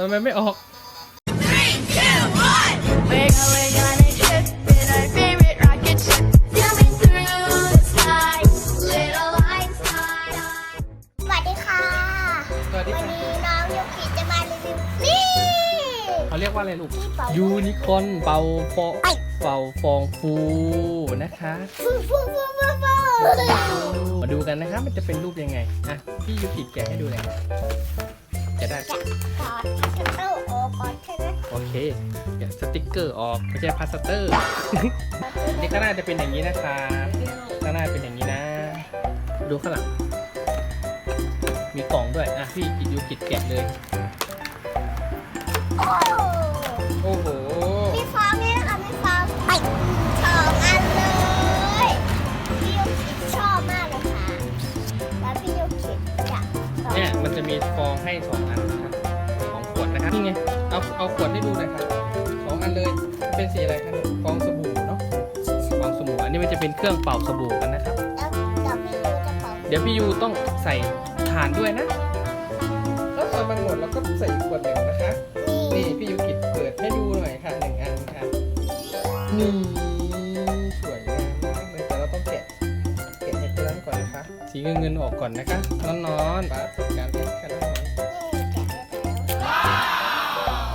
ทำไมไม่ออก We're going on a trip in our favorite rocket ship, zooming through the sky. Little lights light on. สวัสดีค่ะ สวัสดีวันค่ะนี้น้องยูกิจะมารีวิวนี่เขาเรียกว่าอะไรลูก ที่เป่ายูนิคอร์นเป่าฟองไอ้เป่าฟองฟูนะคะ ฟูฟูฟูฟูฟูมาดูกันนะครับมันจะเป็นรูปยังไง อะ พี่ยูกิแกะให้ดูหน่อย จะได้จะถอดกระเต้าออกก่อนใช่ไหมโอเคเดี๋ยวสติ๊กเกอร์ออกไม่ใช่พลาสเตอร์ นี่ข้างหน้าจะเป็นอย่างนี้นะคะข้างหน้าเป็นอย่างนี้นะ ดูข้างหลัง มีกล่องด้วย อะพี่ยูกิดแกะเลย โอ้โอ้โห จะมีฟองให้สองอันนะครับสองขวดนะครับนี่ไงเอาเอาขวดให้ดูหน่อยครับสองอันเลยเป็นสีอะไรครับฟองสบู่เนาะฟองสบู่อันนี้มันจะเป็นเครื่องเป่าสบู่กันนะครับ แล้วแล้วพี่ยูจะเป่าเดี๋ยวพี่ยูต้องใส่ถ่านด้วยนะแล้วตอนมันหมดเราก็ใส่อีกขวดหนึ่งนะคะนี่นี่พี่ยูกิเปิดให้ดูหน่อยค่ะหนึ่งอันค่ะนี่ สีเงินเงินๆออกก่อนนะคะนอนนอนๆป้าจัดการให้แค่นั้นก่อนนี่แกะได้แล้ว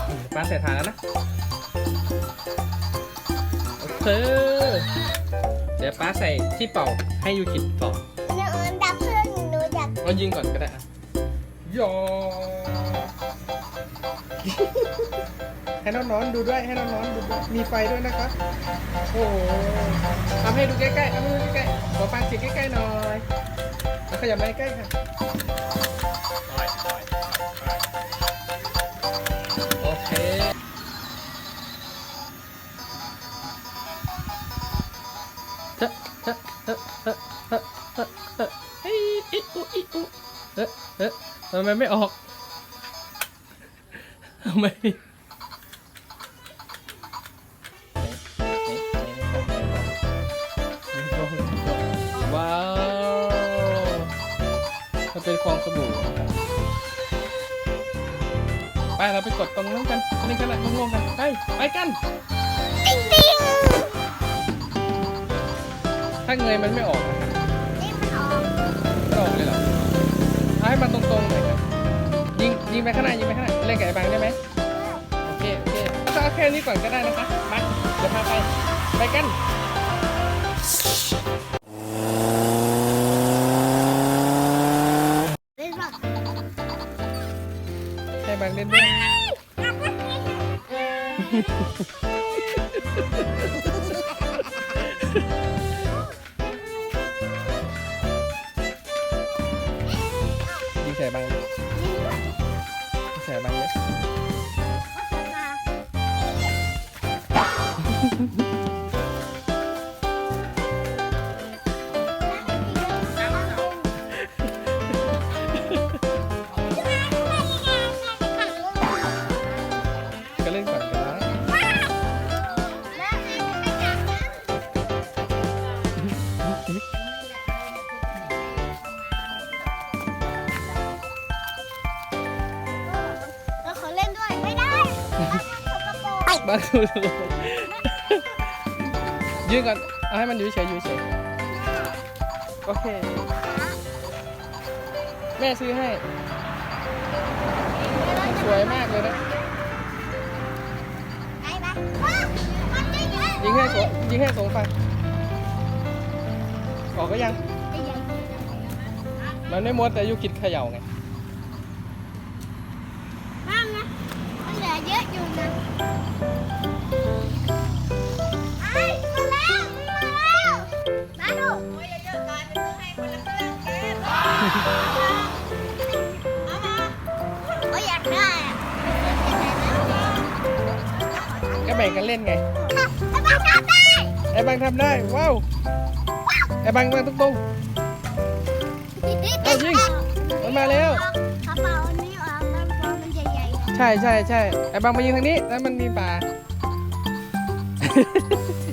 อืมป้าใส่ถ่านแล้วนะโอเคเดี๋ยวป้าใส่ที่เป่าให้ยูกิต่อเนื้อดับเพื่อนหนูอยากเอายิงก่อนก็ได้อะยอให้น้องๆดูด้วยให้น้องๆดูด้วยมีไฟด้วยนะคะโอ้โหทำให้ดูใกล้ๆทำให้ดูใกล้ๆขอฟังเสียงใกล้ๆหน่อย ขยับมาใกล้ค่ะโอเคเฮ้เฮ้เฮ้เฮ้เฮ้เฮ้เฮ้เฮ้อิอุอิอุเฮ้เฮ้ทำไมไม่ออกทำไม ไปเราไปกดตรงนั้นกันตรงนี้กันละงงๆกันไปไปกันติ๊งติ๊งถ้าเงยมันไม่ออกนะครับนี่มันออกไม่ออกเลยเหรอเอาให้มันตรงๆหน่อยครับยิงยิงไปข้างหน้ายิงไปข้างหน้าเล่นกับไอ้บังได้ไหมโอเคโอเคก็เอาแค่นี้ก่อนก็ได้นะคะมาเดี๋ยวพาไปไปกันเล่นแบบ ให้บังเล่นด้วยยิงใส่บังเลยยิงใส่บังเลย บ้านดูดูยืนก่อนเอาให้มันอยู่เฉยอยู่เฉยโอเค แม่ซื้อให้ สวยมากเลยนะไหมว้ามันจะเยอะยิงให้สองยิงให้สองฟันออกก็ยัง มันไม่มดแต่ยุกิดเขย่าไงห้ามนะมันเหลือเยอะอยู่นะ เอามาโอ้ยอยากได้อะก็แบ่งกันเล่นไงไอ้บ้าทำได้ ไอ้บังทำได้ ว้าว ไอ้บังมาตรงๆเอายิงมันมาแล้ว กระเป๋าอันนี้ออกแล้วเพราะมันใหญ่ๆใช่ใช่ใช่ไอ้บังมายิงทางนี้ แล้วมันมีป่านี่ตรงนี้เยอะๆ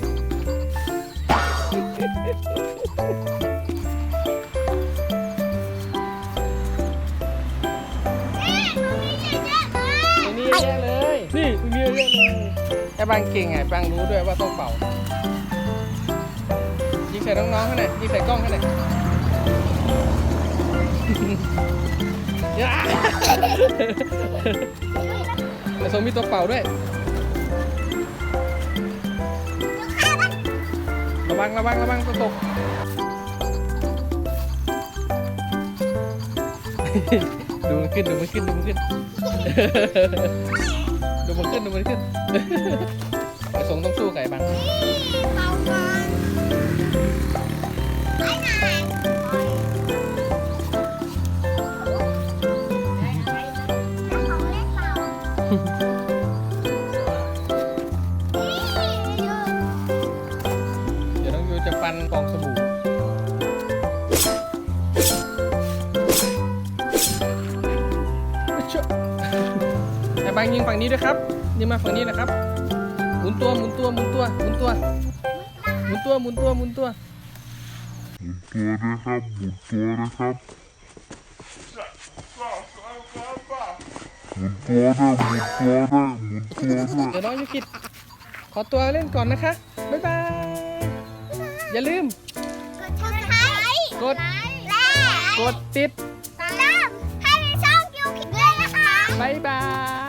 ไอ้บางเก่งไงบางรู้ด้วยว่าต้องเป่า ยิงใส่น้องๆเขาหน่อยยิงใส่กล้องเขาหน่อยอย่าแต่สมมีตัวเป่าด้วย ระวังระวังระวังตัวตกดูมันขึ้นดูมันขึ้นดูมันขึ้น ดูมันขึ้นดูมันขึ้นไอ้สงต้องสู้ไก่บังเป่าก่อนไปไหนของเล่นเป่าเดี๋ยวน้องยูจะฟันฟองสบู่างยิงฝั่งนี้ด้วยครับยิงมาฝั่งนี้นะครับ หมุนตัวหมุนตัวหมุนตัวหมุนตัวหมุนตัวหมุนตัวหมุนตัวตัวนะครับหมุนตัวนะครับหมุนตัวด้วยหมุนตัวด้วยหมุนตัวด้วยเดี๋ยวน้องยูกิดขอตัวเล่นก่อนนะคะ บ๊ายบาย อย่าลืม กดชับไครกดและกดติดตามให้ในช่องยูคิดด้วยนะคะ บ๊ายบาย